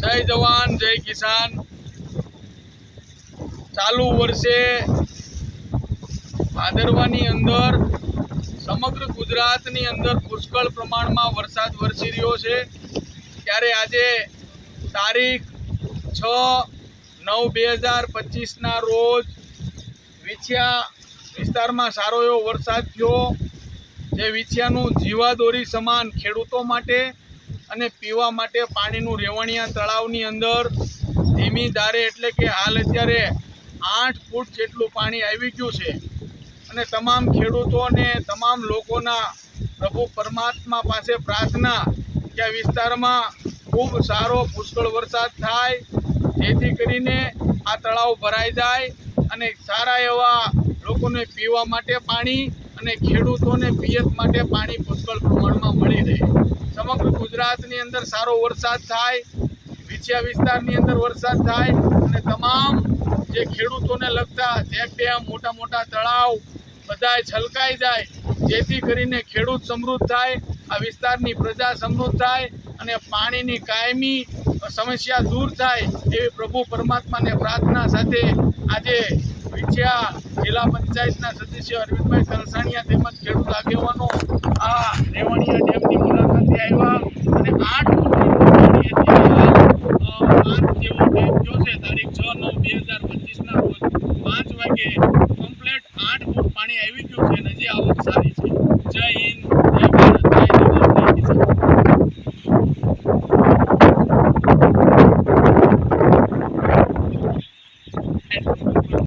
જય જવાન, જય કિસાન. ચાલુ વર્ષે ભાદરવાની અંદર સમગ્ર ગુજરાતની અંદર પુષ્કળ પ્રમાણમાં વરસાદ વરસી રહ્યો છે. ત્યારે આજે તારીખ છ નવ બે હજાર પચીસના રોજ વિછિયા વિસ્તારમાં સારો એવો વરસાદ થયો, જે વિછિયાનું જીવાદોરી સમાન ખેડૂતો માટે અને પીવા માટે પાણીનું રેવણિયા તળાવની અંદર ધીમી ધારે એટલે કે હાલ અત્યારે આઠ ફૂટ જેટલું પાણી આવી ગયું છે. અને તમામ ખેડૂતો અને તમામ લોકોના પ્રભુ પરમાત્મા પાસે પ્રાર્થના કે આ વિસ્તારમાં ખૂબ સારો પુષ્કળ વરસાદ થાય, જેથી કરીને આ તળાવ ભરાઈ જાય અને સારા એવા લોકોને પીવા માટે પાણી અને ખેડૂતોને પિયત માટે પાણી પુષ્કળ પ્રમાણમાં મળી રહે. સમગ્ર ગુજરાતની અંદર સારો વરસાદ થાય, વિછિયા વિસ્તારની અંદર વરસાદ થાય અને તમામ જે ખેડૂતોને લગતા ચેક ડેમ, મોટા મોટા તળાવ બધાય છલકાઈ જાય. જેથી કરીને ખેડૂત સમૃદ્ધ થાય, આ વિસ્તારની પ્રજા સમૃદ્ધ થાય અને પાણીની કાયમી સમસ્યા દૂર થાય એવી પ્રભુ પરમાત્માને પ્રાર્થના સાથે આજે વિછિયા જિલ્લા પંચાયતના સદસ્ય અરવિંદભાઈ તલસાણિયા તેમજ ખેડૂત આગેવાનો આ રેવણીયા ડેમની મુલાકાતે આવ્યા અને આઠ જેવો ડેમ છે, તારીખ છ નવ બે હજાર પચીસના પાંચ વાગે કમ્પ્લેટ આઠ ફૂટ પાણી આવી ગયું છે અને હજી આવક સારી